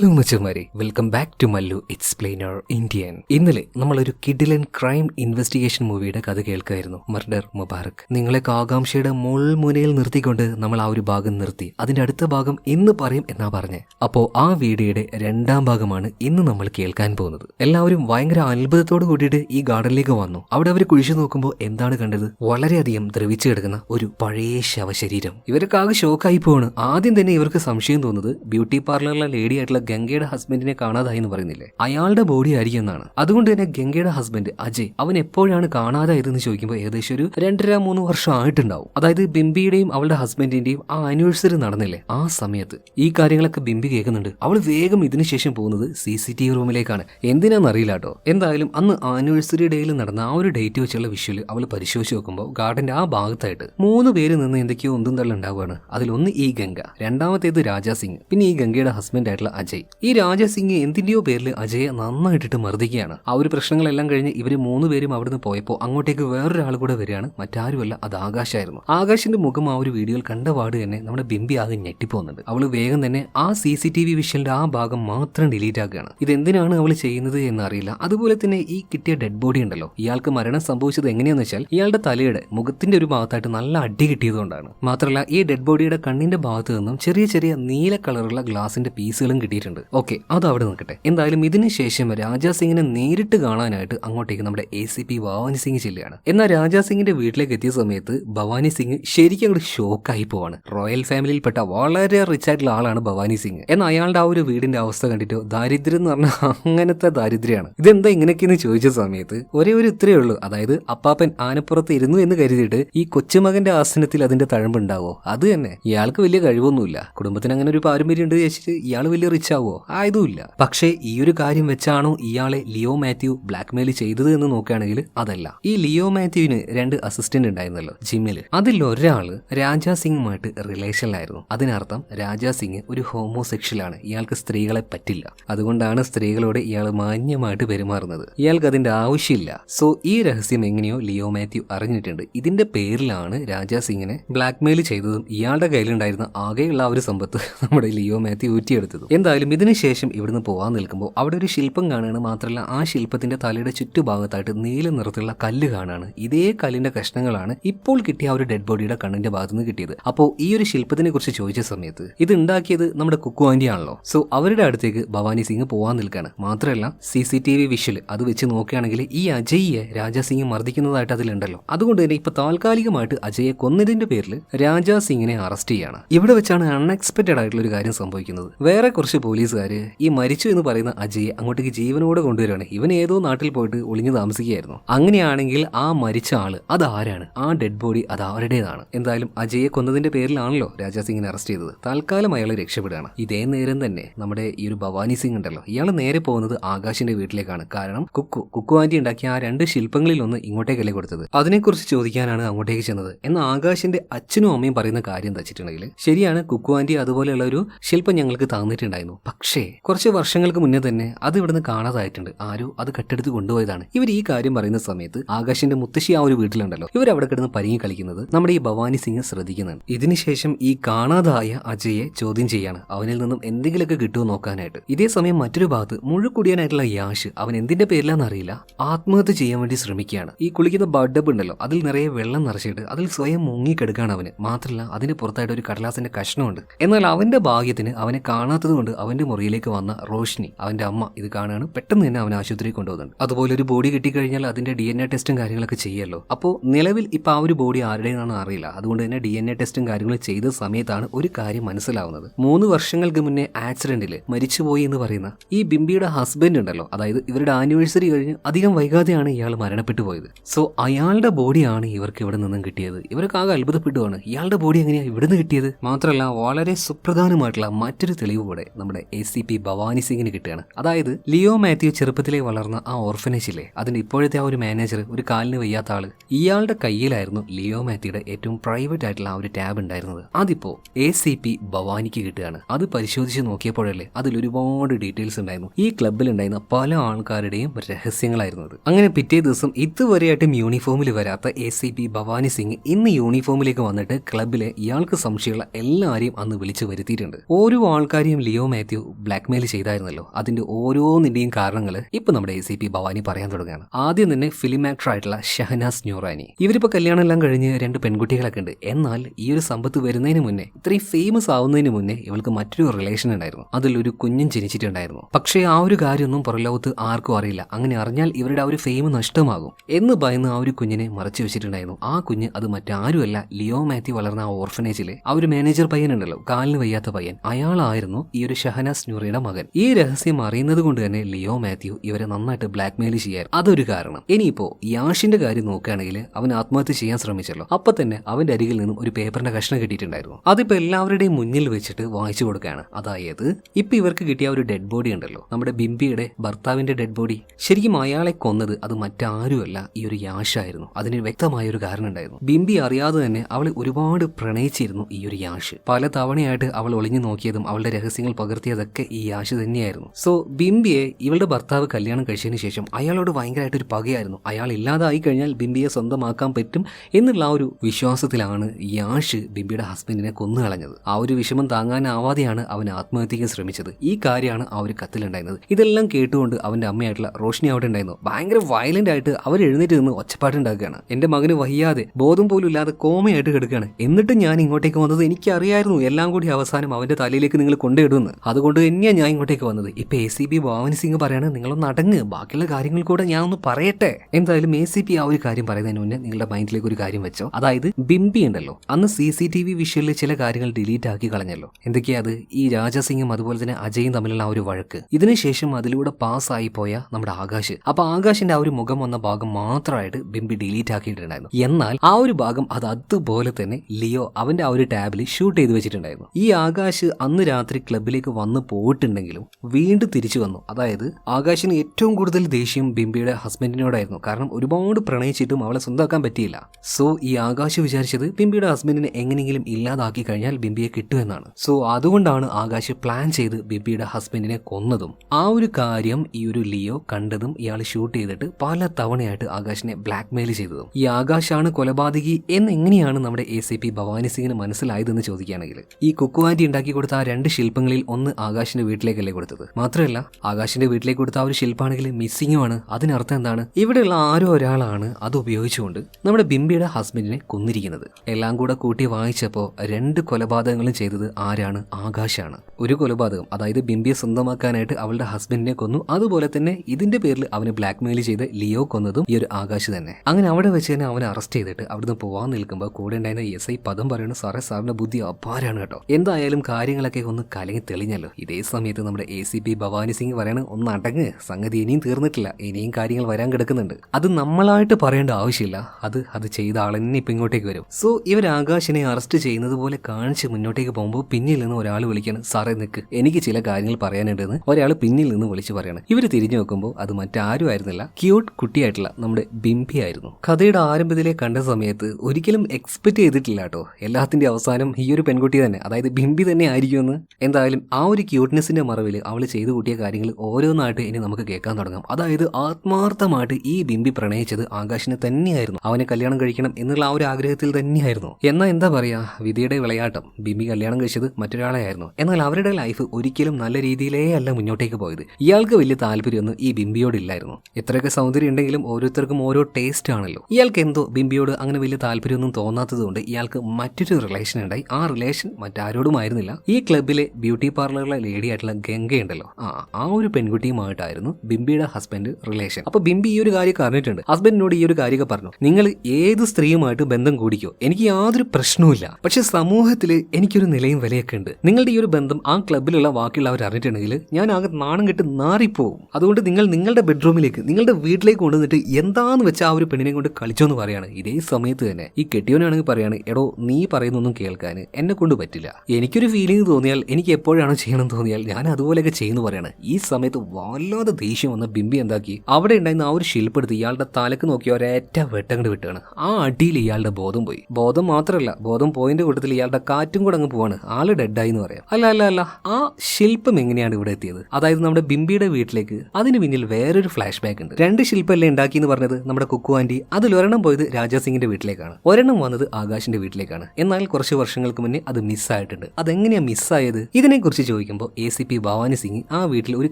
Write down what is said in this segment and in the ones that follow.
Hello മച്ചന്മാരെ welcome back to Mallu explainer Indian ഇന്നലെ നമ്മൾ ഒരു കിഡിലൻ ക്രൈം ഇൻവെസ്റ്റിഗേഷൻ മൂവിയുടെ കഥ കേൾക്കായിരുന്നു മർഡർ മുബാറക്. നിങ്ങളെ ആകാംക്ഷയുടെ മുൾമുനയിൽ നിർത്തിക്കൊണ്ട് നമ്മൾ ആ ഒരു ഭാഗം നിർത്തി. അതിന്റെ അടുത്ത ഭാഗം ഇന്ന് പറയും എന്നാ പറഞ്ഞേ. അപ്പോ ആ വീഡിയോയുടെ രണ്ടാം ഭാഗമാണ് ഇന്ന് നമ്മൾ കേൾക്കാൻ പോകുന്നത്. എല്ലാവരും ഭയങ്കര അത്ഭുതത്തോട് കൂടിയിട്ട് ഈ ഗാർഡനിലേക്ക് വന്നു. അവിടെ അവർ കുഴിച്ചു നോക്കുമ്പോൾ എന്താണ് കണ്ടത്? വളരെയധികം ദ്രവിച്ചു കിടക്കുന്ന ഒരു പഴയ ശവശരീരം. ഇവർക്ക് ആകെ ഷോക്കായി പോവാണ്. ആദ്യം തന്നെ ഇവർക്ക് സംശയം തോന്നുന്നത് ബ്യൂട്ടി പാർലറിലെ ലേഡി ആയിട്ടുള്ള ഗംഗയുടെ ഹസ്ബൻഡിനെ കാണാതായി എന്ന് പറയുന്നില്ലേ? അയാളുടെ ബോഡി ആയിരിക്കും എന്നാണ്. അതുകൊണ്ട് തന്നെ ഗംഗയുടെ ഹസ്ബൻഡ് അജയ് അവൻ എപ്പോഴാണ് കാണാതായതെന്ന് ചോദിക്കുമ്പോൾ ഏകദേശം ഒരു രണ്ടര മൂന്ന് വർഷം ആയിട്ടുണ്ടാവും. അതായത് ബിംബിയുടെയും അവളുടെ ഹസ്ബൻഡിന്റെയും ആ ആനിവേഴ്സറി നടന്നില്ലേ ആ സമയത്ത്. ഈ കാര്യങ്ങളൊക്കെ ബിംബി കേൾക്കുന്നുണ്ട്. അവൾ വേഗം ഇതിനുശേഷം പോകുന്നത് സി സി ടി വി റൂമിലേക്കാണ്. എന്തിനാന്ന് അറിയില്ല കേട്ടോ. എന്തായാലും അന്ന് ആനിവേഴ്സറി ഡേയിൽ നടന്ന ആ ഒരു ഡേറ്റ് വെച്ചുള്ള വിഷ്വൽ അവൾ പരിശോധിച്ച് നോക്കുമ്പോൾ ഗാർഡന്റെ ആ ഭാഗത്തായിട്ട് മൂന്ന് പേര് നിന്ന് എന്തൊക്കെയോ ഒന്നും തള്ളുണ്ടാവുകയാണ് അതിലൊന്ന് ഈ ഗംഗ രണ്ടാമത്തേത് രാജാ സിംഗ് പിന്നെ ഈ ഗംഗയുടെ ഹസ്ബൻഡ് ആയിട്ടുള്ള അജയ്. ഈ രാജസിംഗ് എന്തിന്റെയോ പേരിൽ അജയെ നന്നായിട്ടിട്ട് മർദ്ദിക്കുകയാണ്. ആ ഒരു പ്രശ്നങ്ങളെല്ലാം കഴിഞ്ഞ് ഇവർ മൂന്ന് പേരും അവിടുന്ന് പോയപ്പോൾ അങ്ങോട്ടേക്ക് വേറൊരാൾ കൂടെ വരികയാണ്. മറ്റാരുമല്ല അത് ആകാശായിരുന്നു. ആകാശിന്റെ മുഖം ആ ഒരു വീഡിയോയിൽ കണ്ട പാട് തന്നെ നമ്മുടെ ബിംബി ആകെ ഞെട്ടിപ്പോകുന്നുണ്ട്. അവൾ വേഗം തന്നെ ആ സി സി ടി വി വിഷ്വലിന്റെ ആ ഭാഗം മാത്രം ഡിലീറ്റ് ആക്കുകയാണ്. ഇതെന്തിനാണ് അവൾ ചെയ്യുന്നത് എന്നറിയില്ല. അതുപോലെ തന്നെ ഈ കിട്ടിയ ഡെഡ് ബോഡി ഉണ്ടല്ലോ ഇയാൾക്ക് മരണം സംഭവിച്ചത് എങ്ങനെയാന്ന് വെച്ചാൽ ഇയാളുടെ തലയുടെ മുഖത്തിന്റെ ഒരു ഭാഗത്തായിട്ട് നല്ല അടി കിട്ടിയതുകൊണ്ടാണ് മാത്രമല്ല ഈ ഡെഡ് ബോഡിയുടെ കണ്ണിന്റെ ഭാഗത്ത് നിന്നും ചെറിയ ചെറിയ നീല കളറുള്ള ഗ്ലാസിന്റെ പീസുകളും കിട്ടിയിട്ടുണ്ട് ഓക്കെ അത് അവിടെ നിൽക്കട്ടെ എന്തായാലും ഇതിന് ശേഷം രാജാ സിംഗിനെ നേരിട്ട് കാണാനായിട്ട് അങ്ങോട്ടേക്ക് നമ്മുടെ A C P Bhavani Singh ചെല്ലുകയാണ്. എന്നാൽ രാജാ സിംഗിന്റെ വീട്ടിലേക്ക് എത്തിയ സമയത്ത് ഭവാനി സിംഗ് ശരിക്കും അങ്ങോട്ട് ഷോക്കായി പോവാണ്. റോയൽ ഫാമിലിയിൽപ്പെട്ട വളരെ റിച്ച് ആയിട്ടുള്ള ആളാണ് ഭവാനി സിംഗ്. എന്നാൽ അയാളുടെ ആ ഒരു വീടിന്റെ അവസ്ഥ കണ്ടിട്ട് ദാരിദ്ര്യം എന്ന് പറഞ്ഞാൽ അങ്ങനത്തെ ദാരിദ്ര്യമാണ്. ഇതെന്താ ഇങ്ങനെയൊക്കെയെന്ന് ചോദിച്ച സമയത്ത് ഒരേ ഒരു ഇത്രയേ ഉള്ളൂ. അതായത് അപ്പാപ്പൻ ആനപ്പുറത്ത് ഇരുന്നു എന്ന് കരുതിയിട്ട് ഈ കൊച്ചുമകന്റെ ആസനത്തിൽ അതിന്റെ തഴമ്പുണ്ടാവോ? അത് തന്നെ. ഇയാൾക്ക് വലിയ കഴിവൊന്നുമില്ല. കുടുംബത്തിന് അങ്ങനെ ഒരു പാരമ്പര്യം ഉണ്ട് ചേച്ചിട്ട് ഇയാൾ വലിയ റിച്ച് ആവോ ആയതുമില്ല. പക്ഷേ ഈ ഒരു കാര്യം വെച്ചാണോ ഇയാളെ ലിയോ മാത്യു ബ്ലാക്ക്മെയിൽ ചെയ്തത് എന്ന് നോക്കുകയാണെങ്കിൽ അതല്ല. ഈ ലിയോ മാത്യുവിന് രണ്ട് അസിസ്റ്റന്റ് ഉണ്ടായിരുന്നല്ലോ ജിമ്മിൽ. അതിൽ ഒരാൾ രാജാ സിംഗുമായിട്ട് റിലേഷനിലായിരുന്നു അതിനർത്ഥം രാജാ സിംഗ് ഒരു ഹോമോസെക്ഷലാണ് ഇയാൾക്ക് സ്ത്രീകളെ പറ്റില്ല. അതുകൊണ്ടാണ് സ്ത്രീകളോട് ഇയാൾ മാന്യമായിട്ട് പെരുമാറുന്നത്. ഇയാൾക്ക് അതിന്റെ ആവശ്യമില്ല. സോ ഈ രഹസ്യം എങ്ങനെയോ ലിയോ മാത്യു അറിഞ്ഞിട്ടുണ്ട്. ഇതിന്റെ പേരിലാണ് രാജാ സിംഗിനെ ബ്ലാക്ക്മെയിൽ ചെയ്തതും ഇയാളുടെ കയ്യിലുണ്ടായിരുന്ന ആകെയുള്ള ഒരു സമ്പത്ത് നമ്മുടെ ലിയോ മാത്യു ഊറ്റിയെടുത്തതും. എന്തായാലും ഇതിനുശേഷം ഇവിടുന്ന് പോകാൻ നിൽക്കുമ്പോൾ അവിടെ ഒരു ശില്പം കാണുകയാണ്. മാത്രമല്ല ആ ശില്പത്തിന്റെ തലയുടെ ചുറ്റുഭാഗത്തായിട്ട് നീല നിറത്തിലുള്ള കല്ല് കാണാണ്. ഇതേ കല്ലിന്റെ കഷ്ണങ്ങളാണ് ഇപ്പോൾ കിട്ടിയ ആ ഒരു ഡെഡ് ബോഡിയുടെ കണ്ണിന്റെ ഭാഗത്ത് നിന്ന് കിട്ടിയത്. അപ്പോൾ ഈ ഒരു ശില്പത്തിനെ കുറിച്ച് ചോദിച്ച സമയത്ത് ഇത് ഉണ്ടാക്കിയത് നമ്മുടെ കുക്കു ആണല്ലോ. സോ അവരുടെ അടുത്തേക്ക് ഭവാനി സിംഗ് പോകാൻ നിൽക്കുകയാണ്. മാത്രമല്ല C C T V visual അത് വെച്ച് നോക്കുകയാണെങ്കിൽ ഈ അജയ്യെ രാജാ സിംഗ് മർദ്ദിക്കുന്നതായിട്ട് അതിലുണ്ടല്ലോ. അതുകൊണ്ട് തന്നെ ഇപ്പൊ താൽക്കാലികമായിട്ട് അജയെ കൊന്നതിന്റെ പേരിൽ രാജാ സിംഗിനെ അറസ്റ്റ് ചെയ്യാണ്. ഇവിടെ വെച്ചാണ് അൺഎക്സ്പെക്റ്റഡ് ആയിട്ടുള്ള ഒരു കാര്യം സംഭവിക്കുന്നത്. വേറെ കുറച്ച് പോലീസുകാർ ഈ മരിച്ചു എന്ന് പറയുന്ന അജയ് അങ്ങോട്ടേക്ക് ജീവനോടെ കൊണ്ടുവരികയാണ്. ഇവൻ ഏതോ നാട്ടിൽ പോയിട്ട് ഒളിഞ്ഞു താമസിക്കുകയായിരുന്നു. അങ്ങനെയാണെങ്കിൽ ആ മരിച്ച ആൾ അതാരാണ്? ആ ഡെഡ് ബോഡി അത് അവരുടേതാണ് എന്തായാലും അജയെ കൊന്നതിന്റെ പേരിലാണല്ലോ രാജാ സിംഗിനെ അറസ്റ്റ് ചെയ്തത്. തൽക്കാലം അയാൾ രക്ഷപ്പെടുകയാണ്. ഇതേ നേരം തന്നെ നമ്മുടെ ഈ ഒരു ഭവാനി സിംഗ് ഉണ്ടല്ലോ. ഇയാൾ നേരെ പോകുന്നത് ആകാശിന്റെ വീട്ടിലേക്കാണ്. കാരണം കുക്കു കുക്കു ആന്റി ഉണ്ടാക്കിയ ആ രണ്ട് ശില്പങ്ങളിൽ ഒന്ന് ഇങ്ങോട്ടേക്കല്ലേ കൊടുത്തത്. അതിനെക്കുറിച്ച് ചോദിക്കാനാണ് അങ്ങോട്ടേക്ക് ചെന്നത്. എന്നാൽ ആകാശിന്റെ അച്ഛനും അമ്മയും പറയുന്ന കാര്യം വെച്ചിട്ടുണ്ടെങ്കിൽ ശരിയാണ് കുക്കു ആന്റി അതുപോലെയുള്ള ഒരു ശില്പം ഞങ്ങൾക്ക് തന്നിട്ടുണ്ടായിരുന്നു. പക്ഷേ കുറച്ച് വർഷങ്ങൾക്ക് മുന്നേ തന്നെ അത് ഇവിടുന്ന് കാണാതായിട്ടുണ്ട്. ആരോ അത് കെട്ടെടുത്ത് കൊണ്ടുപോയതാണ്. ഇവർ ഈ കാര്യം പറയുന്ന സമയത്ത് ആകാശിന്റെ മുത്തശ്ശി ആ ഒരു വീട്ടിലുണ്ടല്ലോ. ഇവർ അവിടെ കിടന്ന് പരിങ്ങി കളിക്കുന്നത് നമ്മുടെ ഈ ഭവാനി സിംഗ് ശ്രദ്ധിക്കുന്നുണ്ട്. ഇതിനുശേഷം ഈ കാണാതായ അജയെ ചോദ്യം ചെയ്യാണ്. അവനിൽ നിന്നും എന്തെങ്കിലുമൊക്കെ കിട്ടുമോ നോക്കാനായിട്ട്. ഇതേ സമയം മറ്റൊരു ഭാഗത്ത് മുഴുക്കുടിയാനായിട്ടുള്ള യാഷ് അവൻ എന്തിന്റെ പേരിലാന്ന് അറിയില്ല. ആത്മഹത്യ ചെയ്യാൻ വേണ്ടി ശ്രമിക്കുകയാണ്. ഈ കുളിക്കുന്ന ബഡബ് ഉണ്ടല്ലോ. അതിൽ നിറയെ വെള്ളം നിറച്ചിട്ട് അതിൽ സ്വയം മുങ്ങിക്കെടുക്കാണ് അവന്. മാത്രമല്ല അതിന് പുറത്തായിട്ട് ഒരു കടലാസിന്റെ കഷ്ണമുണ്ട്. എന്നാൽ അവന്റെ ഭാഗ്യത്തിന് അവനെ കാണാത്തത് കൊണ്ട് അവന്റെ മുറിയിലേക്ക് വന്ന റോഷിനി അവന്റെ അമ്മ ഇത് കാണുകയാണ് പെട്ടെന്ന് തന്നെ അവൻ ആശുപത്രിയിൽ കൊണ്ടുപോകുന്നുണ്ട്. അതുപോലെ ഒരു ബോഡി കിട്ടിക്കഴിഞ്ഞാൽ അതിന്റെ ഡി എൻ എ ടെസ്റ്റും കാര്യങ്ങളൊക്കെ ചെയ്യല്ലോ അപ്പോൾ നിലവിൽ ഇപ്പോൾ ആ ഒരു ബോഡി ആരുടേതാണെന്ന് അറിയില്ല. അതുകൊണ്ട് തന്നെ ഡി എൻ എ ടെസ്റ്റും കാര്യങ്ങളും ചെയ്ത സമയത്താണ് ഒരു കാര്യം മനസ്സിലാവുന്നത്. മൂന്ന് വർഷങ്ങൾക്ക് മുന്നേ ആക്സിഡന്റിൽ മരിച്ചുപോയി എന്ന് പറയുന്ന ഈ ബിംബിയുടെ ഹസ്ബൻഡ് ഉണ്ടല്ലോ. അതായത് ഇവരുടെ ആനിവേഴ്സറി കഴിഞ്ഞ് അധികം വൈകാതെയാണ് ഇയാൾ മരണപ്പെട്ടു പോയത്. സോ അയാളുടെ ബോഡിയാണ് ഇവർക്ക് ഇവിടെ നിന്നും കിട്ടിയത്. ഇവർക്ക് ആകെ അത്ഭുതപ്പെട്ടുവാണ്. ഇയാളുടെ ബോഡി എങ്ങനെയാണ് ഇവിടുന്ന് കിട്ടിയത്? മാത്രമല്ല വളരെ സുപ്രധാനമായിട്ടുള്ള മറ്റൊരു തെളിവ് കൂടെ നമ്മുടെ എ സി പി ഭവാനി സിംഗിന് കിട്ടുകയാണ്. അതായത് ലിയോ മാത്യു ചെറുപ്പത്തിലെ വളർന്ന ആ ഓർഫനേജിലെ അതിന്റെ ഇപ്പോഴത്തെ ആ ഒരു മാനേജർ ഒരു കാലിന് വയ്യാത്ത ആൾ ഇയാളുടെ കയ്യിലായിരുന്നു ലിയോ മാത്യുയുടെ ഏറ്റവും പ്രൈവറ്റ് ആയിട്ടുള്ള ആ ഒരു ടാബ് ഉണ്ടായിരുന്നത്. അതിപ്പോ എ സി പി ഭവാനിക്ക് കിട്ടുകയാണ്. അത് പരിശോധിച്ച് നോക്കിയപ്പോഴല്ലേ അതിൽ ഒരുപാട് ഡീറ്റെയിൽസ് ഉണ്ടായിരുന്നു. ഈ ക്ലബിൽ ഉണ്ടായിരുന്ന പല ആൾക്കാരുടെയും രഹസ്യങ്ങളായിരുന്നു അത്. അങ്ങനെ പിറ്റേ ദിവസം ഇതുവരെയായിട്ടും യൂണിഫോമിൽ വരാത്ത A C P Bhavani Singh ഇന്ന് യൂണിഫോമിലേക്ക് വന്നിട്ട് ക്ലബിലെ ഇയാൾക്ക് സംശയമുള്ള എല്ലാവരെയും അന്ന് വിളിച്ചു വരുത്തിയിട്ടുണ്ട്. ഓരോ ആൾക്കാരെയും ലിയോ മാത്യു മാത്യു ബ്ലാക്ക്മെയിൽ ചെയ്തായിരുന്നല്ലോ. അതിന്റെ ഓരോന്നിന്റെയും കാരണങ്ങൾ ഇപ്പൊ നമ്മുടെ എ സി പി ഭവാനി പറയാൻ തുടങ്ങുകയാണ്. ആദ്യം തന്നെ ഫിലിം ആക്ടർ ആയിട്ടുള്ള ഷഹനാസ് ന്യൂറാനി ഇവരിപ്പോ കല്യാണം എല്ലാം കഴിഞ്ഞ് രണ്ട് പെൺകുട്ടികളൊക്കെ ഉണ്ട്. എന്നാൽ ഈ ഒരു സമ്പത്ത് വരുന്നതിന് മുന്നേ ഇത്രയും ഫേമസ് ആവുന്നതിന് മുന്നേ ഇവൾക്ക് മറ്റൊരു റിലേഷൻ ഉണ്ടായിരുന്നു. അതിൽ അതിലൊരു കുഞ്ഞും ജനിച്ചിട്ടുണ്ടായിരുന്നു. പക്ഷേ ആ ഒരു കാര്യമൊന്നും പുറലോകത്ത് ആർക്കും അറിയില്ല. അങ്ങനെ അറിഞ്ഞാൽ ഇവരുടെ ആ ഒരു ഫെയിം നഷ്ടമാകും. എന്ന് ഭയന്ന് ആ ഒരു കുഞ്ഞിനെ മറച്ചു വെച്ചിട്ടുണ്ടായിരുന്നു. ആ കുഞ്ഞ് അത് മറ്റാരുമല്ല ലിയോ മാത്യു വളർന്ന ആ ഓർഫനേജിലെ ആ ഒരു മാനേജർ പയ്യൻ ഉണ്ടല്ലോ കാലിന് വയ്യാത്ത പയ്യൻ. അയാളായിരുന്നു ഈ ഒരു ഷഹനാസ് നൂറിയുടെ മകൻ. ഈ രഹസ്യം അറിയുന്നത് കൊണ്ട് തന്നെ ലിയോ മാത്യു ഇവരെ നന്നായിട്ട് ബ്ലാക്ക്മെയിൽ ചെയ്യാൻ അതൊരു കാരണം. ഇനിയിപ്പോ യാഷിന്റെ കാര്യം നോക്കുകയാണെങ്കിൽ അവൻ ആത്മഹത്യ ചെയ്യാൻ ശ്രമിച്ചല്ലോ. അപ്പൊ തന്നെ അവന്റെ അരികിൽ നിന്നും ഒരു പേപ്പറിന്റെ കഷ്ണം കിട്ടിയിട്ടുണ്ടായിരുന്നു. അതിപ്പോ എല്ലാവരുടെയും മുന്നിൽ വെച്ചിട്ട് വായിച്ചു കൊടുക്കുകയാണ്. അതായത് ഇപ്പൊ ഇവർക്ക് കിട്ടിയ ഒരു ഡെഡ് ബോഡി ഉണ്ടല്ലോ. നമ്മുടെ ബിംബിയുടെ ഭർത്താവിന്റെ ഡെഡ് ബോഡി ശരിക്കും അയാളെ കൊന്നത് അത് മറ്റാരുമല്ല ഈ ഒരു യാഷായിരുന്നു. അതിന് വ്യക്തമായ ഒരു കാരണം ഉണ്ടായിരുന്നു. ബിംബി അറിയാതെ തന്നെ അവൾ ഒരുപാട് പ്രണയിച്ചിരുന്നു ഈ ഒരു യാഷ്. പല തവണയായിട്ട് അവൾ ഒളിഞ്ഞു നോക്കിയതും അവളുടെ രഹസ്യങ്ങൾ പകർത്തിയതൊക്കെ ഈ ആശ തന്നെയായിരുന്നു. സോ ബിംബിയെ ഇവളുടെ ഭർത്താവ് കല്യാണം കഴിച്ചതിന് ശേഷം അയാളോട് ഭയങ്കരമായിട്ട് ഒരു പകയായിരുന്നു. അയാൾ ഇല്ലാതായി കഴിഞ്ഞാൽ ബിംബിയെ സ്വന്തമാക്കാൻ പറ്റും എന്നുള്ള ആ ഒരു വിശ്വാസത്തിലാണ് യാഷ് ബിംബിയുടെ ഹസ്ബൻഡിനെ കൊന്നുകളഞ്ഞത്. ആ ഒരു വിഷമം താങ്ങാനാവാതെയാണ് അവൻ ആത്മഹത്യയ്ക്ക് ശ്രമിച്ചത്. ഈ കാര്യമാണ് ആ ഒരു കത്തിലുണ്ടായിരുന്നത്. ഇതെല്ലാം കേട്ടുകൊണ്ട് അവന്റെ അമ്മയായിട്ടുള്ള റോഷ്നി അവിടെ ഉണ്ടായിരുന്നു. ഭയങ്കര വയലന്റ് ആയിട്ട് അവർ എഴുന്നേറ്റ് നിന്ന് ഒച്ചപ്പാട്ടുണ്ടാക്കുകയാണ് എന്റെ മകന് വയ്യാതെ ബോധം പോലും ഇല്ലാതെ കോമയായിട്ട് കിടക്കുകയാണ്. എന്നിട്ട് ഞാൻ ഇങ്ങോട്ടേക്ക് വന്നത് എനിക്കറിയായിരുന്നു. എല്ലാം കൂടി അവസാനം അവന്റെ തലയിലേക്ക് നിങ്ങൾ കൊണ്ടിടുമെന്ന് അതുകൊണ്ട് തന്നെയാണ് ഞാൻ ഇങ്ങോട്ടേക്ക് വന്നത്. ഇപ്പൊ A C B Bhavani Singh പറയാണ് നിങ്ങളൊന്ന് അടങ്ങ് ബാക്കിയുള്ള കാര്യങ്ങൾ കൂടെ ഞാൻ ഒന്ന് പറയട്ടെ. എന്തായാലും എ സി പി ആ ഒരു കാര്യം പറയുന്നതിന് മുന്നേ നിങ്ങളുടെ മൈൻഡിലേക്ക് ഒരു കാര്യം വെച്ചോ. അതായത് ബിംബി ഉണ്ടല്ലോ. അന്ന് സി സി ടി വി വിഷ്വലിൽ ചില കാര്യങ്ങൾ ഡിലീറ്റ് ആക്കി കളഞ്ഞല്ലോ. എന്തൊക്കെയാ അത്? ഈ രാജസിംഗും അതുപോലെ തന്നെ അജയും തമ്മിലുള്ള ആ ഒരു വഴക്ക്. ഇതിനുശേഷം അതിലൂടെ പാസ്സായി പോയ നമ്മുടെ ആകാശ്. അപ്പൊ ആകാശിന്റെ ആ ഒരു മുഖം വന്ന ഭാഗം മാത്രമായിട്ട് ബിംബി ഡിലീറ്റ് ആക്കിയിട്ടുണ്ടായിരുന്നു. എന്നാൽ ആ ഒരു ഭാഗം അത് അതുപോലെ തന്നെ ലിയോ അവന്റെ ആ ഒരു ടാബിൽ ഷൂട്ട് ചെയ്ത് വെച്ചിട്ടുണ്ടായിരുന്നു. ഈ ആകാശ് അന്ന് രാത്രി ക്ലബിലേക്ക് വന്ന് പോയിട്ടുണ്ടെങ്കിലും വീണ്ടും തിരിച്ചു വന്നു. അതായത് ആകാശിന് ഏറ്റവും കൂടുതൽ ദേഷ്യം ബിംബിയുടെ ഹസ്ബൻഡിനോടായിരുന്നു. കാരണം ഒരുപാട് പ്രണയിച്ചിട്ടും അവളെ സ്വന്തമാക്കാൻ പറ്റിയില്ല. സോ ഈ ആകാശ് വിചാരിച്ചത് ബിംബിയുടെ ഹസ്ബൻഡിനെ എങ്ങനെയെങ്കിലും ഇല്ലാതാക്കി കഴിഞ്ഞാൽ ബിംബിയെ കിട്ടുമെന്നാണ് സോ അതുകൊണ്ടാണ് ആകാശ് പ്ലാൻ ചെയ്ത് ബിംബിയുടെ ഹസ്ബൻഡിനെ കൊന്നതും. ആ ഒരു കാര്യം ഈ ഒരു ലിയോ കണ്ടതും ഇയാൾ ഷൂട്ട് ചെയ്തിട്ട് പല തവണയായിട്ട് ആകാശിനെ ബ്ലാക്ക് മെയിൽ ചെയ്തതും. ഈ ആകാശാണ് കൊലപാതകി എന്നെങ്ങനെയാണ് നമ്മുടെ എ സി പി ഭവാനി സിംഗിന് മനസ്സിലായതെന്ന് ചോദിക്കുകയാണെങ്കിൽ ഈ കുക്കുവാന്റി ഉണ്ടാക്കി കൊടുത്ത ആ രണ്ട് ശില്പങ്ങളിൽ ഒന്ന് ആകാശിന്റെ വീട്ടിലേക്കല്ലേ കൊടുത്തത്. മാത്രമല്ല ആകാശിന്റെ വീട്ടിലേക്ക് കൊടുത്ത ആ ഒരു ശില്പാണെങ്കിൽ മിസ്സിങ്ങുമാണ് അതിനർത്ഥം എന്താണ്? ഇവിടെയുള്ള ആരോ ഒരാളാണ് അത് ഉപയോഗിച്ചുകൊണ്ട് നമ്മുടെ ബിംബിയുടെ ഹസ്ബൻഡിനെ കൊന്നിരിക്കുന്നത്. എല്ലാം കൂടെ കൂട്ടി വായിച്ചപ്പോൾ രണ്ട് കൊലപാതകങ്ങളും ചെയ്തത് ആരാണ്? ആകാശാണ്. ഒരു കൊലപാതകം അതായത് ബിംബിയെ സ്വന്തമാക്കാനായിട്ട് അവളുടെ ഹസ്ബൻഡിനെ കൊന്നു. അതുപോലെ തന്നെ ഇതിന്റെ പേരിൽ അവനെ ബ്ലാക്ക്മെയിൽ ചെയ്ത് ലിയോ കൊന്നതും ഈ ഒരു ആകാശ് തന്നെ. അങ്ങനെ അവിടെ വെച്ച് തന്നെ അവനെ അറസ്റ്റ് ചെയ്തിട്ട് അവിടുന്ന് പോവാൻ നിൽക്കുമ്പോൾ കൂടെ ഉണ്ടായിരുന്ന എസ് ഐ പദം പറയുന്നു സാറേ സാറിന്റെ ബുദ്ധി അപാരാണ് കേട്ടോ. എന്തായാലും കാര്യങ്ങളൊക്കെ ഒന്ന് കലങ്ങി തെളിഞ്ഞല്ലോ ഇതേ സമയത്ത് നമ്മുടെ A C P Bhavani Singh പറയണ ഒന്ന് അടങ്ങ്. സംഗതി ഇനിയും തീർന്നിട്ടില്ല. ഇനിയും കാര്യങ്ങൾ വരാൻ കിടക്കുന്നുണ്ട്. അത് നമ്മളായിട്ട് പറയേണ്ട ആവശ്യമില്ല. അത് അത് ചെയ്ത ആൾ ആളെന്നെ ഇപ്പൊ ഇങ്ങോട്ടേക്ക് വരും. സോ ഇവർ ആകാശിനെ അറസ്റ്റ് ചെയ്യുന്നത് പോലെ കാണിച്ച് മുന്നോട്ടേക്ക് പോകുമ്പോൾ പിന്നിൽ നിന്ന് ഒരാൾ വിളിക്കണം. സാറേ നിൽക്ക് എനിക്ക് ചില കാര്യങ്ങൾ പറയാനുണ്ടെന്ന് ഒരാൾ പിന്നിൽ നിന്ന് വിളിച്ച് പറയണം. ഇവർ തിരിഞ്ഞു നോക്കുമ്പോൾ അത് മറ്റാരും ആയിരുന്നില്ല. ക്യൂട്ട് കുട്ടിയായിട്ടുള്ള നമ്മുടെ ബിംബി ആയിരുന്നു. കഥയുടെ ആരംഭത്തിലെ കണ്ട സമയത്ത് ഒരിക്കലും എക്സ്പെക്ട് ചെയ്തിട്ടില്ല കേട്ടോ. എല്ലാത്തിന്റെ അവസാനം ഈ ഒരു പെൺകുട്ടി തന്നെ അതായത് ബിംബി തന്നെ ആയിരിക്കുമെന്ന്. എന്തായാലും ആ ഒരു ക്യൂട്ട്നെസ്സിന്റെ മറവിൽ അവൾ ചെയ്തു കൂട്ടിയ കാര്യങ്ങൾ ഓരോന്നായിട്ട് ഇനി നമുക്ക് കേൾക്കാൻ തുടങ്ങാം. അതായത് ആത്മാർത്ഥമായിട്ട് ഈ ബിംബി പ്രണയിച്ചത് ആകാശിനെ തന്നെയായിരുന്നു. അവനെ കല്യാണം കഴിക്കണം എന്നുള്ള ആ ഒരു ആഗ്രഹത്തിൽ തന്നെയായിരുന്നു. എന്നാൽ എന്താ പറയുക വിധിയുടെ വിളയാട്ടം ബിംബി കല്യാണം കഴിച്ചത് മറ്റൊരാളെ ആയിരുന്നു. എന്നാൽ അവരുടെ ലൈഫ് ഒരിക്കലും നല്ല രീതിയിലേ അല്ല മുന്നോട്ടേക്ക് പോയത്. ഇയാൾക്ക് വലിയ താല്പര്യമൊന്നും ഈ ബിംബിയോടില്ലായിരുന്നു എത്രയൊക്കെ സൗന്ദര്യം ഉണ്ടെങ്കിലും ഓരോരുത്തർക്കും ഓരോ ടേസ്റ്റ് ആണല്ലോ. ഇയാൾക്ക് എന്തോ ബിംബിയോട് അങ്ങനെ വലിയ താല്പര്യമൊന്നും തോന്നാത്തതുകൊണ്ട് ഇയാൾക്ക് മറ്റൊരു റിലേഷൻ ഉണ്ടായി. ആ റിലേഷൻ മറ്റാരോടുമായിരുന്നില്ല. ഈ ക്ലബിലെ ബ്യൂട്ടി പാർലറിലെ ലേഡി ആയിട്ടുള്ള ഗംഗയുണ്ടല്ലോ ആ ആ ഒരു പെൺകുട്ടിയുമായിട്ടായിരുന്നു ബിംബിയുടെ ഹസ്ബൻഡ് റിലേഷൻ അപ്പൊ ബിംബി ഈ ഒരു കാര്യം അറിഞ്ഞിട്ടുണ്ട്. ഹസ്ബൻഡിനോട് ഈ ഒരു കാര്യമൊക്കെ പറഞ്ഞു. നിങ്ങൾ ഏത് സ്ത്രീയുമായിട്ട് ബന്ധം കൂടിക്കോ? എനിക്ക് യാതൊരു പ്രശ്നവുമില്ല. പക്ഷെ സമൂഹത്തിൽ എനിക്കൊരു നിലയും വിലയൊക്കെ ഉണ്ട്. നിങ്ങളുടെ ഈ ഒരു ബന്ധം ആ ക്ലബിലുള്ള ബാക്കിയുള്ളവർ അറിഞ്ഞിട്ടുണ്ടെങ്കിൽ ഞാൻ ആകെ നാണം കെട്ട് നാറിപ്പോവും. അതുകൊണ്ട് നിങ്ങൾ നിങ്ങളുടെ ബെഡ്റൂമിലേക്ക് നിങ്ങളുടെ വീട്ടിലേക്ക് കൊണ്ടുവന്നിട്ട് എന്താന്ന് വെച്ചാൽ ആ ഒരു പെണ്ണിനെ കൊണ്ട് കളിച്ചോ എന്ന് പറയാണ്. ഇതേ സമയത്ത് തന്നെ ഈ കെട്ടിയോനാണെങ്കിൽ പറയാണ് എടോ നീ പറയുന്നൊന്നും കേൾക്കാൻ എന്നെ കൊണ്ട് പറ്റില്ല. എനിക്കൊരു ഫീലിംഗ് തോന്നിയാൽ എനിക്ക് എപ്പോഴാണോ ചെയ്യണം തോന്നിയാൽ ഞാൻ അതുപോലെയൊക്കെ ചെയ്യുന്നു പറയാണ്. ഈ സമയത്ത് വല്ലാതെ ദേഷ്യം വന്ന ബിംബി എന്താക്കി? അവിടെ ഉണ്ടായിരുന്ന ആ ഒരു ശില്പ്പെടുത്ത് ഇയാളുടെ തലക്ക് നോക്കി ഒരേറ്റ വെട്ടങ്ങട് വിട്ടാണ് ആ അടിയിൽ ഇയാളുടെ ബോധം പോയി. ബോധം മാത്രമല്ല ബോധം പോയിന്റ് കൂട്ടത്തിൽ ഇയാളുടെ കാറ്റും കൂടെ അങ്ങ് പോവാണ്. ആൾ ഡെഡായി എന്ന് പറയാം. അല്ല അല്ല അല്ല. ആ ശില്പം എങ്ങനെയാണ് ഇവിടെ എത്തിയത്? അതായത് നമ്മുടെ ബിംബിയുടെ വീട്ടിലേക്ക്. അതിന് പിന്നിൽ വേറൊരു ഫ്ലാഷ് ബാക്ക് ഉണ്ട്. രണ്ട് ശില്പമല്ലേ ഉണ്ടാക്കി എന്ന് പറഞ്ഞത് നമ്മുടെ കുക്കു ആന്റി അതിൽ ഒരെണ്ണം പോയത് രാജാസിംഗിന്റെ വീട്ടിലേക്കാണ്. ഒരെണ്ണം വന്നത് ആകാശിന്റെ വീട്ടിലേക്കാണ്. എന്നാൽ കുറച്ച് വർഷങ്ങൾക്ക് മുന്നേ അത് മിസ്സായിട്ടുണ്ട് അതെങ്ങനെയാ മിസ്സായത് ഇതിനെക്കുറിച്ച് ചോദിക്കുമ്പോൾ A C P Bhavani Singh ആ വീട്ടിൽ ഒരു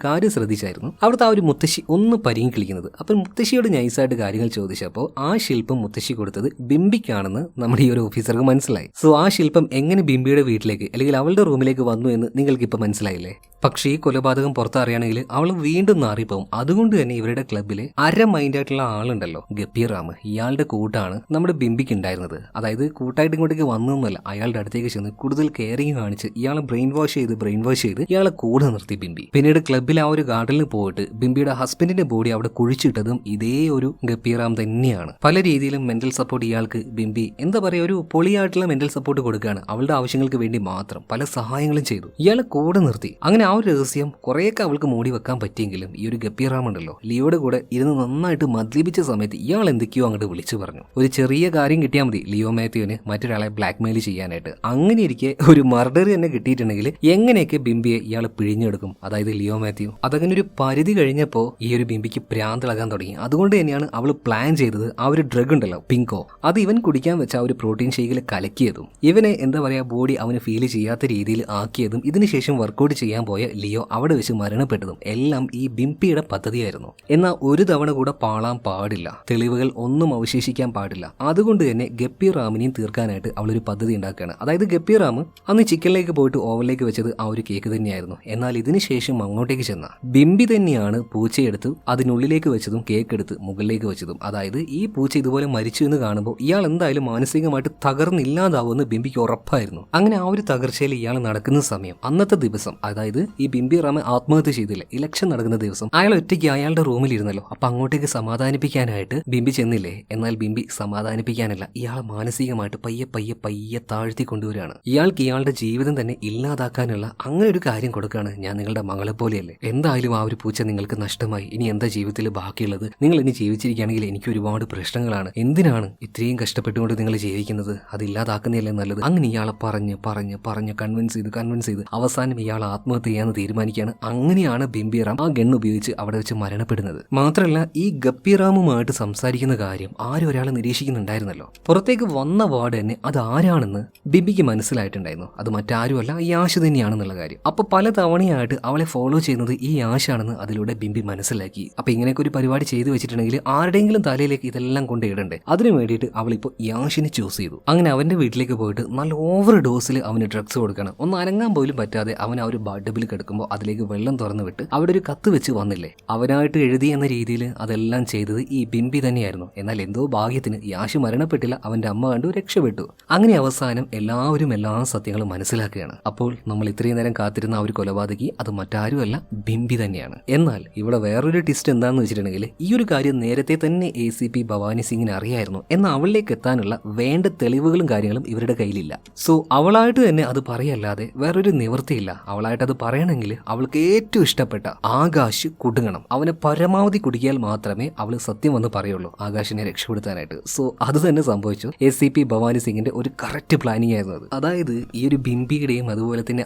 കാര്യം ശ്രദ്ധിച്ചായിരുന്നു. അവിടുത്തെ ആ ഒരു മുത്തശ്ശി ഒന്ന് പരിങ്ങി കളിക്കുന്നത് അപ്പം മുത്തശ്ശിയോട് നൈസായിട്ട് കാര്യങ്ങൾ ചോദിച്ചപ്പോൾ ആ ശില്പം മുത്തശ്ശി കൊടുത്തത് ബിംബിക്കാണെന്ന് നമ്മുടെ ഈ ഒരു ഓഫീസർക്ക് മനസ്സിലായി. സോ ആ ശില്പം എങ്ങനെ ബിംബിയുടെ വീട്ടിലേക്ക് അല്ലെങ്കിൽ അവളുടെ റൂമിലേക്ക് വന്നു എന്ന് നിങ്ങൾക്ക് ഇപ്പം മനസ്സിലായില്ലേ? പക്ഷേ ഈ കൊലപാതകം പുറത്തറിയണമെങ്കിൽ അവൾ വീണ്ടും നാറിപ്പോവും. അതുകൊണ്ട് തന്നെ ഇവരുടെ ക്ലബിലെ അര മൈൻഡായിട്ടുള്ള ആളുണ്ടല്ലോ ഗപ്പീറാം ഇയാളുടെ കൂട്ടാണ് നമ്മുടെ ബിംബിക്ക് ഉണ്ടായിരുന്നത് അതായത് കൂട്ടായിട്ട് ഇങ്ങോട്ടേക്ക് വന്നതെന്നല്ല അയാളുടെ അടുത്തേക്ക് ചെന്ന് കൂടുതൽ കെയറിങ് കാണിച്ച് ഇയാളെ ബ്രെയിൻ വാഷ് ചെയ്ത് ബ്രെയിൻ വാഷ് ചെയ്ത് ഇയാളെ കൂടെ നിർത്തി ബിംബി. പിന്നീട് ക്ലബിൽ ആ ഒരു ഗാർഡനിൽ പോയിട്ട് ബിംബിയുടെ ഹസ്ബൻഡിന്റെ ബോഡി അവിടെ കുഴിച്ചിട്ടതും ഇതേ ഒരു ഗപ്പീറാം തന്നെയാണ്. പല രീതിയിലും മെന്റൽ സപ്പോർട്ട് ഇയാൾക്ക് ബിംബി. എന്താ പറയുക ഒരു പൊളിയായിട്ടുള്ള മെന്റൽ സപ്പോർട്ട് കൊടുക്കുകയാണ്. അവളുടെ ആവശ്യങ്ങൾക്ക് വേണ്ടി മാത്രം പല സഹായങ്ങളും ചെയ്തു. ഇയാളെ കൂടെ നിർത്തി. അങ്ങനെ ആ ഒരു രഹസ്യം കുറേയൊക്കെ അവൾക്ക് മൂടി വെക്കാൻ പറ്റിയെങ്കിലും ഈ ഒരു ഗപ്പീറാം ഉണ്ടല്ലോ. ലിയോയുടെ കൂടെ ഇരുന്ന് നന്നായിട്ട് മദ്യപിച്ച സമയത്ത് ഇയാൾ എന്തൊക്കെയോ അങ്ങോട്ട് വിളിച്ചു പറഞ്ഞു. ഒരു ചെറിയ കാര്യം കിട്ടിയാൽ മതി ലിയോ മാത്യുവിന് മറ്റൊരാളെ ബ്ലാക്ക് മെയിൽ ചെയ്യാനായിട്ട്. അങ്ങനെ ഇരിക്കെ ഒരു മർഡർ തന്നെ കിട്ടിയിട്ടുണ്ടെങ്കിൽ എങ്ങനെയൊക്കെ ബിംബിയെ ഇയാൾ പിഴിഞ്ഞെടുക്കും. അതായത് ലിയോ മാത്യു. അതങ്ങനെ ഒരു പരിധി കഴിഞ്ഞപ്പോൾ ഈ ഒരു ബിംബിക്ക് പ്രാന്തിളകാൻ തുടങ്ങി. അതുകൊണ്ട് തന്നെയാണ് അവൾ പ്ലാൻ ചെയ്തത് ആ ഒരു ഡ്രഗ് ഉണ്ടല്ലോ പിങ്കോ. അത് ഇവൻ കുടിക്കാൻ വെച്ച ആ ഒരു പ്രോട്ടീൻ ഷേക്കിൽ കലക്കിയതും ഇവനെ എന്താ പറയാ ബോഡി അവന് ഫീൽ ചെയ്യാത്ത രീതിയിൽ ആക്കിയതും ഇതിനുശേഷം വർക്കൗട്ട് ചെയ്യാൻ പോയ ലിയോ അവിടെ വെച്ച് മരണപ്പെട്ടതും എല്ലാം ഈ ബിംപിയുടെ പദ്ധതിയായിരുന്നു. എന്നാൽ ഒരു തവണ കൂടെ പാളാൻ പാടില്ല. തെളിവുകൾ ഒന്നും അവശേഷിക്കാൻ പാടില്ല. അതുകൊണ്ട് തന്നെ ഗപ്പി റാമിനെയും തീർക്കാനായിട്ട് അവളൊരു പദ്ധതി ഉണ്ടാക്കുകയാണ്. അതായത് ഗപ്പി റാം അന്ന് ചിക്കനിലേക്ക് പോയിട്ട് ഓവനിലേക്ക് വെച്ചത് ആ ഒരു കേക്ക് തന്നെയായിരുന്നു. എന്നാൽ ഇതിനുശേഷം അങ്ങോട്ടേക്ക് ചെന്ന ബിംബി തന്നെയാണ് പൂച്ചയെടുത്ത് അതിനുള്ളിലേക്ക് വെച്ചതും കേക്ക് എടുത്ത് മുകളിലേക്ക് വെച്ചതും. അതായത് ഈ പൂച്ച ഇതുപോലെ മരിച്ചു എന്ന് കാണുമ്പോൾ ഇയാൾ എന്തായാലും മാനസികമായിട്ട് തകർന്നില്ലാതാവുമെന്ന് ബിംബിക്ക് ഉറപ്പായിരുന്നു. അങ്ങനെ ആ ഒരു തകർച്ചയിൽ ഇയാൾ നടക്കുന്ന സമയം അന്നത്തെ ദിവസം അതായത് ഈ ബിംബി റാമ ആത്മഹത്യ ചെയ്തില്ല ഇലക്ഷൻ നടക്കുന്ന ദിവസം. അയാൾ ഒറ്റയ്ക്ക് അയാളുടെ റൂമിൽ ഇരുന്നല്ലോ അപ്പൊ അങ്ങോട്ടേക്ക് സമാധാനിപ്പിക്കാനായിട്ട് ബിംബി ചെന്നില്ലേ? എന്നാൽ ബിംബി സമാധാനിപ്പിക്കാനല്ല. ഇയാൾ മാനസികമായിട്ട് പയ്യെ പയ്യെ പയ്യെ താഴ്ത്തി കൊണ്ടുവരികയാണ് ഇയാൾക്ക് ഇയാളുടെ ജീവിതം തന്നെ ഇല്ലാതാക്കാനുള്ള അങ്ങനെ ഒരു കാര്യം കൊടുക്കുകയാണ് ഞാൻ നിങ്ങളുടെ മകളെ പോലെയല്ലേ. എന്തായാലും ആ ഒരു പൂച്ച നിങ്ങൾക്ക് നഷ്ടമായി. ഇനി എന്താ ജീവിതത്തിൽ ബാക്കിയുള്ളത്? നിങ്ങൾ ഇനി ജീവിച്ചിരിക്കുകയാണെങ്കിൽ എനിക്ക് ഒരുപാട് പ്രശ്നങ്ങളാണ്. എന്തിനാണ് ഇത്രയും കഷ്ടപ്പെട്ടുകൊണ്ട് നിങ്ങൾ ജീവിക്കുന്നത്? അത് ഇല്ലാതാക്കുന്നതല്ലേ നല്ലത്? അങ്ങനെ ഇയാളെ പറഞ്ഞ് പറഞ്ഞ് പറഞ്ഞ് കൺവിൻസ് ചെയ്ത് കൺവിൻസ് ചെയ്ത് അവസാനം ഇയാൾ ആത്മഹത്യ ചെയ്യാന്ന് തീരുമാനിക്കുകയാണ്. അങ്ങനെയാണ് ബിംബിറാം ആ ഗണ്ണ് ഉപയോഗിച്ച് അവിടെ വെച്ച് മരണപ്പെടുന്നത്. മാത്രമല്ല ഈ ഗപ്പിറാമുമായിട്ട് സംസാരിക്കുന്ന കാര്യം ആരും ഒരാൾ നിരീക്ഷിക്കുന്നുണ്ടായിരുന്നല്ലോ. പുറത്തേക്ക് വന്ന വാർഡ് തന്നെ അത് ആരാണെന്ന് ബിബിക്ക് മനസ്സിലായിട്ടുണ്ടായിരുന്നു. അത് മറ്റാരുമല്ല ഈ ആശു തന്നെയാണെന്നുള്ള കാര്യം. അപ്പൊ പല തവണയായിട്ട് അവളെ ഫോളോ ചെയ്യുന്നത് ഈ ആശാണെന്ന് അതിലൂടെ ബിംബി മനസ്സിലാക്കി. അപ്പൊ ഇങ്ങനെയൊക്കെ ഒരു പരിപാടി ചെയ്തു വെച്ചിട്ടുണ്ടെങ്കിൽ ആരുടെയെങ്കിലും തലയിലേക്ക് ഇതെല്ലാം കൊണ്ട് ഇടണ്ടേ? അതിനു വേണ്ടിയിട്ട് അവളിപ്പോൾ യാഷിനെ ചൂസ് ചെയ്തു. അങ്ങനെ അവന്റെ വീട്ടിലേക്ക് പോയിട്ട് നല്ല ഓവർ ഡോസിൽ അവന് ഡ്രഗ്സ് കൊടുക്കണം. ഒന്ന് അനങ്ങാൻ പോലും പറ്റാതെ അവൻ ആ ഒരു ബഡബിൽ കിടക്കുമ്പോൾ അതിലേക്ക് വെള്ളം തുറന്നു വിട്ട് അവിടെ ഒരു കത്ത് വെച്ച് വന്നില്ലേ? അവനായിട്ട് എഴുതി എന്ന രീതിയിൽ അതെല്ലാം ചെയ്തത് ഈ ബിംബി തന്നെയായിരുന്നു. എന്നാൽ എന്തോ ഭാഗ്യത്തിന് യാഷ് മരണപ്പെട്ടില്ല. അവന്റെ അമ്മ കണ്ടു രക്ഷപ്പെട്ടു. അങ്ങനെ അവസാനം എല്ലാവരും എല്ലാ സത്യങ്ങളും മനസ്സിലാക്കുകയാണ്. അപ്പോൾ നമ്മൾ ഇത്രയും നേരം കാത്തിരുന്ന ആ ഒരു കൊലപാതകി അത് മറ്റാരുമല്ല ബിംബി തന്നെയാണ്. എന്നാൽ ഇവിടെ വേറൊരു ട്വിസ്റ്റ് എന്താണെന്ന് വെച്ചിട്ടുണ്ടെങ്കിൽ ഈ ഒരു കാര്യം നേരത്തെ തന്നെ എ സി പി ഭവാനി സിംഗിന് അറിയായിരുന്നു. എന്നാൽ അവളിലേക്ക് എത്താനുള്ള വേണ്ട തെളിവുകളും കാര്യങ്ങളും ഇവരുടെ കയ്യിലില്ല. സോ അവളായിട്ട് തന്നെ അത് പറയല്ലാതെ വേറൊരു നിവൃത്തിയില്ല. അവളായിട്ട് അത് പറയണമെങ്കിൽ അവൾക്ക് ഏറ്റവും ഇഷ്ടപ്പെട്ട ആകാശ് കുടുങ്ങണം. അവനെ പരമാവധി കുടുക്കിയാൽ മാത്രമേ അവൾ സത്യം വന്ന് പറയുള്ളൂ. ആകാശിനെ രക്ഷപ്പെടുത്താനായിട്ട്. സോ അത് തന്നെ സംഭവിച്ചു. എ സി പി ഭവാനി സിംഗിന്റെ ഒരു കറക്റ്റ് പ്ലാനിങ് ആയിരുന്നു അത്. അതായത് ഈ ഒരു ബിംബിയുടെയും അതുപോലെ തന്നെ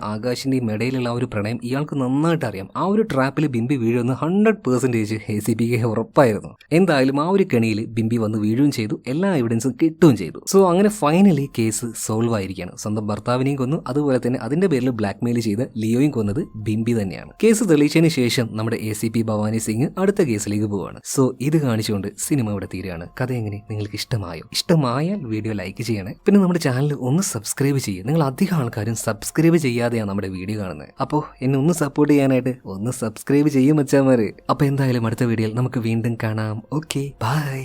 ആകാശിന്റെയും ഇടയിലുള്ള ആ ഒരു പ്രണയം ഇയാൾക്ക് നന്നായിട്ട് അറിയാം ആ ഒരു ട്രാപ്പിൽ ബിംബി വീഴുമെന്ന് ഹൺഡ്രഡ് പെർസെന്റേജ് എ സി പിക്ക് ഉറപ്പായിരുന്നു. എന്തായാലും ആ ഒരു കെണിയിൽ ബിംബി വന്ന് വീഴുകയും ചെയ്തു എല്ലാ എവിഡൻസും കിട്ടുകയും ചെയ്തു. സോ അങ്ങനെ ഫൈനലി കേസ് സോൾവ് ആയിരിക്കുകയാണ്. സ്വന്തം ഭർത്താവിനെയും കൊന്നു അതുപോലെ തന്നെ അതിന്റെ പേരിൽ ബ്ലാക്ക് മെയിൽ ചെയ്ത് ലിയോയും കൊന്നത് ബിംബി തന്നെയാണ്. കേസ് തെളിയിച്ചതിന് ശേഷം നമ്മുടെ A C P Bhavani Singh അടുത്ത കേസിലേക്ക് പോവുകയാണ് സോ ഇത് കാണിച്ചുകൊണ്ട് സിനിമ ഇവിടെ തീരുകയാണ്. കഥ എങ്ങനെ? നിങ്ങൾക്ക് ഇഷ്ടമായോ? ഇഷ്ടമായാൽ വീഡിയോ ലൈക്ക് ചെയ്യണേ. പിന്നെ നമ്മുടെ ചാനൽ ഒന്ന് സബ്സ്ക്രൈബ് ചെയ്യുക നിങ്ങൾ അധികം ആൾക്കാരും സബ്സ്ക്രൈബ് ചെയ്യാതെയാണ് നമ്മുടെ വീഡിയോ കാണുന്നത് അപ്പോൾ എന്നെ ഒന്ന് സപ്പോർട്ട് ചെയ്യാനായിട്ട് ഒന്ന് സബ്സ്ക്രൈബ് ചെയ്യും വെച്ചാൽ മതി അപ്പോൾ എന്തായാലും അടുത്ത വീഡിയോയിൽ നമുക്ക് വീണ്ടും കാണാം. Okay bye